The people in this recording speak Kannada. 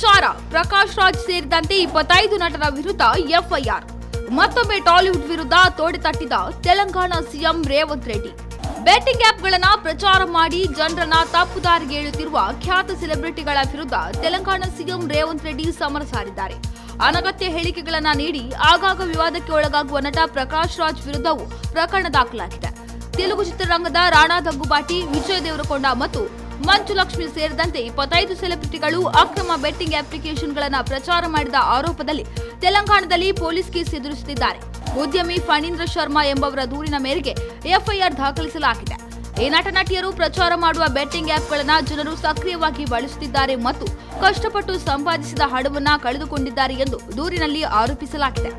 ಪ್ರಚಾರ. ಪ್ರಕಾಶ್ ರಾಜ್ ಸೇರಿದಂತೆ ಇಪ್ಪತ್ತೈದು ನಟರ ವಿರುದ್ಧ ಎಫ್ಐಆರ್. ಮತ್ತೊಮ್ಮೆ ಟಾಲಿವುಡ್ ವಿರುದ್ಧ ತೋಡೆ ತಟ್ಟಿದ ತೆಲಂಗಾಣ ಸಿಎಂ ರೇವಂತ್ ರೆಡ್ಡಿ. ಬೆಟ್ಟಿಂಗ್ ಆಪ್ಗಳನ್ನು ಪ್ರಚಾರ ಮಾಡಿ ಜನರನ್ನ ತಪ್ಪು ದಾರಿಗೆ ಎಳೆಯುತ್ತಿರುವ ಖ್ಯಾತ ಸೆಲೆಬ್ರಿಟಿಗಳ ವಿರುದ್ಧ ತೆಲಂಗಾಣ ಸಿಎಂ ರೇವಂತ್ ರೆಡ್ಡಿ ಸಮರ ಸಾರಿದ್ದಾರೆ. ಅನಗತ್ಯ ಹೇಳಿಕೆಗಳನ್ನ ನೀಡಿ ಆಗಾಗ ವಿವಾದಕ್ಕೆ ಒಳಗಾಗುವ ನಟ ಪ್ರಕಾಶ್ ರಾಜ್ ವಿರುದ್ಧವೂ ಪ್ರಕರಣ ದಾಖಲಾಗಿದೆ. ತೆಲುಗು ಚಿತ್ರರಂಗದ ರಾಣಾ ದಗ್ಗುಬಾಟಿ ವಿಜಯ್ ದೇವರಕೊಂಡ ಮತ್ತು ಮಂಜು ಲಕ್ಷ್ಮಿ ಸೇರಿದಂತೆ ಇಪ್ಪತ್ತೈದು ಸೆಲೆಬ್ರಿಟಿಗಳು ಅಕ್ರಮ ಬೆಟ್ಟಿಂಗ್ ಅಪ್ಲಿಕೇಶನ್ಗಳನ್ನು ಪ್ರಚಾರ ಮಾಡಿದ ಆರೋಪದಲ್ಲಿ ತೆಲಂಗಾಣದಲ್ಲಿ ಪೊಲೀಸ್ ಕೇಸ್ ಎದುರಿಸುತ್ತಿದ್ದಾರೆ. ಉದ್ಯಮಿ ಫಣೀಂದ್ರ ಶರ್ಮಾ ಎಂಬವರ ದೂರಿನ ಮೇರೆಗೆ ಎಫ್ಐಆರ್ ದಾಖಲಿಸಲಾಗಿದೆ. ಈ ನಟನಟಿಯರು ಪ್ರಚಾರ ಮಾಡುವ ಬೆಟ್ಟಿಂಗ್ ಆಪ್ಗಳನ್ನು ಜನರು ಸಕ್ರಿಯವಾಗಿ ಬಳಸುತ್ತಿದ್ದಾರೆ ಮತ್ತು ಕಷ್ಟಪಟ್ಟು ಸಂಪಾದಿಸಿದ ಹಣವನ್ನು ಕಳೆದುಕೊಂಡಿದ್ದಾರೆ ಎಂದು ದೂರಿನಲ್ಲಿ ಆರೋಪಿಸಲಾಗಿದೆ.